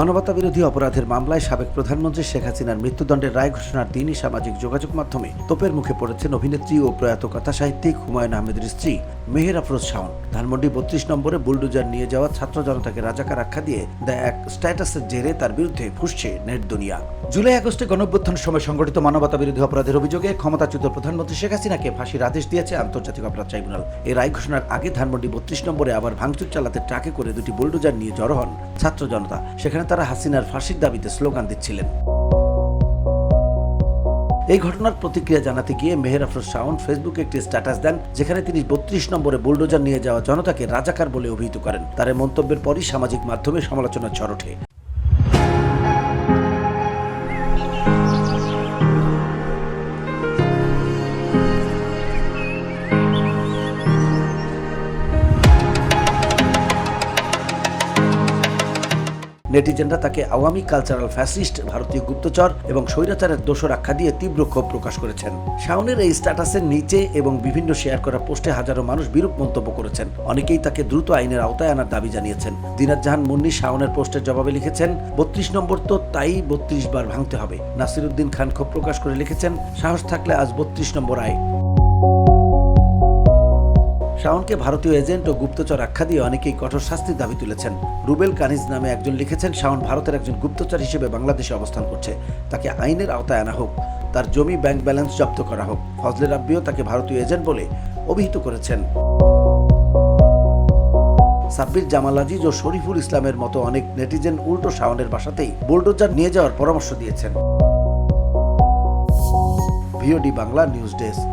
মানবতা বিরোধী অপরাধের মামলায় সাবেক প্রধানমন্ত্রী শেখ হাসিনার মৃত্যুদণ্ডের রায় ঘোষণার দিনই সামাজিক যোগাযোগ মাধ্যমে তোপের মুখে পড়েছেন অভিনেত্রী ও প্রয়াত কথা সাহিত্যিক হুমায়ুন আহমেদের স্ত্রী। মেহের আফরোজ শাওন। ধানমন্ডি বত্রিশ নম্বরে বুলডোজার নিয়ে যাওয়া ছাত্র জনতাকে রাজাকার আখ্যা দিয়ে দেয় এক স্ট্যাটাসের জেরে তার বিরুদ্ধে ফুসছে নেট দুনিয়া। জুলাই আগস্টে গণঅভ্যুত্থানের সময় সংগঠিত মানবতা বিরোধী অপরাধের অভিযোগে ক্ষমতাচ্যুত প্রধানমন্ত্রী শেখ হাসিনাকে ফাঁসির আদেশ দিয়েছে আন্তর্জাতিক অপরাধ ট্রাইব্যুনাল। এই রায় ঘোষণার আগে ধানমন্ডি বত্রিশ নম্বরে আবার ভাঙচুর চালাতে ট্রাকে করে দুটি বুলডোজার নিয়ে জড়ো হন ছাত্র জনতা। সেখানে তারা হাসিনার ফাঁসির দাবিতে স্লোগান দিচ্ছিলেন। এই ঘটনার প্রতিক্রিয়া জানাতে গিয়ে মেহের আফরোজ শাওন ফেসবুকে একটি স্ট্যাটাস দেন, যেখানে তিনি বত্রিশ নম্বরে বুলডোজার নিয়ে যাওয়া জনতাকে রাজাকার বলে অভিহিত করেন। তার মন্তব্যের পরই সামাজিক মাধ্যমে সমালোচনার ঝড় ওঠে। নেটিজেনরা তাকে আওয়ামী কালচারাল ফ্যাসিস্ট ভারতীয় গুপ্তচর এবং স্বৈরাচারের দোষর আখ্যা দিয়ে তীব্র ক্ষোভ প্রকাশ করেছেন। শাওনের এই স্ট্যাটাসের নিচে এবং বিভিন্ন শেয়ার করা পোস্টে হাজারো মানুষ বিরূপ মন্তব্য করেছেন। অনেকেই তাকে দ্রুত আইনের আওতায় আনার দাবি জানিয়েছেন। দিনাত জাহান মুন্নি শাওনের পোস্টের জবাবে লিখেছেন, বত্রিশ নম্বর তো তাই বত্রিশ বার ভাঙতে হবে। নাসিরুদ্দিন খান ক্ষোভ প্রকাশ করে লিখেছেন, সাহস থাকলে আজ বত্রিশ নম্বর আয়। শাওনকে ভারতীয় এজেন্ট ও গুপ্তচর আখ্যা দিয়ে অনেকেই কঠোর শাস্তির দাবি তুলেছেন। রুবেল কানিজ নামে একজন লিখেছেন, শাওন ভারতের একজন গুপ্তচর হিসেবে বাংলাদেশে অবস্থান করছে। তাকে আইনের আওতায় আনা হোক, তার জমি ব্যাংক ব্যালেন্স জব্দ করা হোক। ফজলে রাব্বিও তাকে ভারতীয় এজেন্ট বলে অভিহিত করেছেন। সাব্বির জামাল আজিজ ও শরীফুল ইসলামের মতো অনেক নেটিজেন উল্টো শাওনের বাসাতেই বুলডোজার নিয়ে যাওয়ার পরামর্শ দিয়েছেন। VOD Bangla news desk.